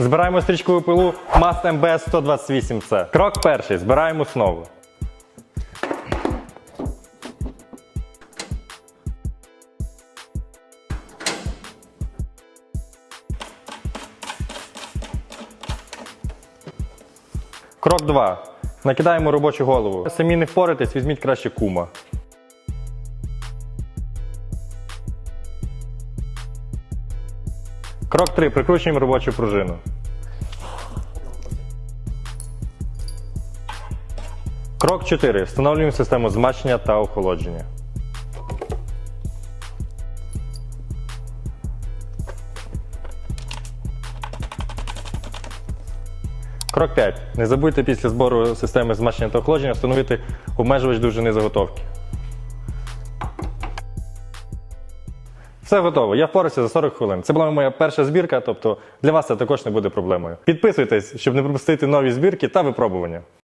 Збираємо стрічкову пилу Mast MB 128C. Крок перший. Збираємо основу. Крок 2. Накидаємо робочу голову. Самі не впоратись, візьміть краще кума. Крок 3. Прикручуємо робочу пружину. Крок 4. Встановлюємо систему змащення та охолодження. Крок 5. Не забудьте після збору системи змащення та охолодження встановити обмежувач довжини заготовки. Все готово. Я впорався за 40 хвилин. Це була моя перша збірка, тобто для вас це також не буде проблемою. Підписуйтесь, щоб не пропустити нові збірки та випробування.